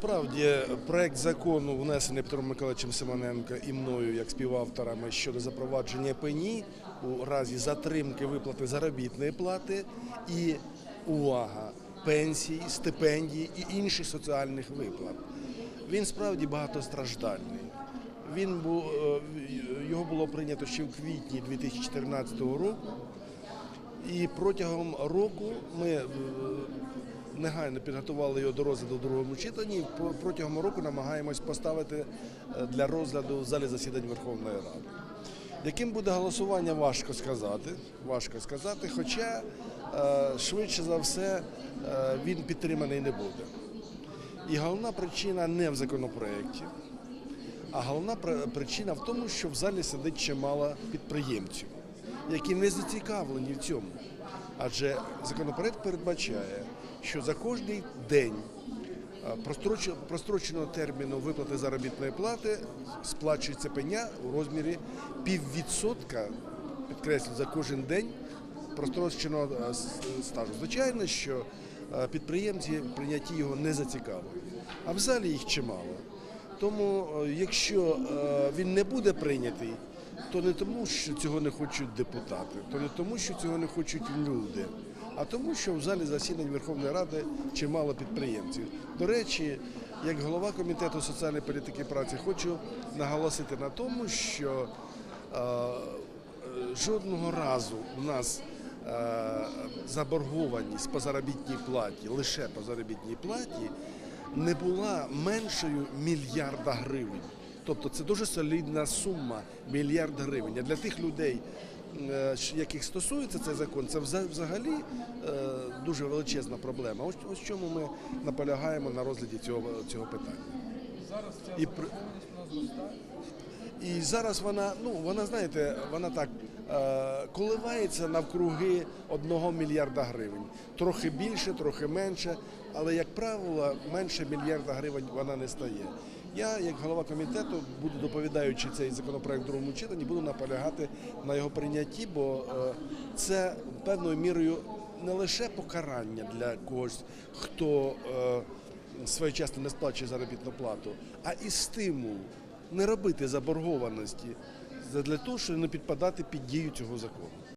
Справді, проект закону, внесений Петром Миколаївичем Симоненко і мною як співавторами щодо запровадження пені у разі затримки виплати заробітної плати і увага пенсій, стипендій і інших соціальних виплат. Він справді багатостраждальний. Він був е, його було прийнято ще в квітні 2014 року. І протягом року ми е, негайно підготували його до розгляду в другому читанні. і Протягом року намагаємось поставити е, для розгляду в залі засідань Верховної Ради. Яким буде голосування, важко сказати. Важко сказати, хоча е, швидше за все е, він підтриманий не буде. І головна причина не в законопроекті, а головна причина в тому, що в залі сидить чимало підприємців, які не зацікавлені в цьому. Адже законопроект передбачає, що за кожний день простроченого терміну виплати заробітної плати сплачується пеня у розмірі піввідсотка, підкреслю, за кожен день простроченого стажу. Звичайно, що підприємці в прийнятті його не зацікавлені, а в залі їх чимало. Тому, якщо він не буде прийнятий, то не тому, що цього не хочуть депутати, то не тому, що цього не хочуть люди, а тому, що в залі засідань Верховної Ради чимало підприємців. До речі, як голова комітету соціальної політики праці, хочу наголосити на тому, що е, жодного разу у нас е, заборгованість по заробітній платі, лише по заробітній платі, не була меншою мільярда гривень. Тобто це дуже солідна сума мільярд гривень. А для тих людей, е, яких стосується цей закон, це вза- взагалі е, дуже величезна проблема. Ось ось чому ми наполягаємо на розгляді цього, цього питання. Зараз ця І при-. І зараз вона, ну вона знаєте, вона так е, коливається навкруги одного мільярда гривень. Трохи більше, трохи менше, але як правило, менше мільярда гривень вона не стає. Я, як голова комітету, буду доповідаючи цей законопроект в другому читанні, буду наполягати на його прийнятті, бо е, це певною мірою не лише покарання для когось, хто е, своєчасно не сплачує заробітну плату, а і стимул не робити заборгованості для того, щоб не підпадати під дію цього закону.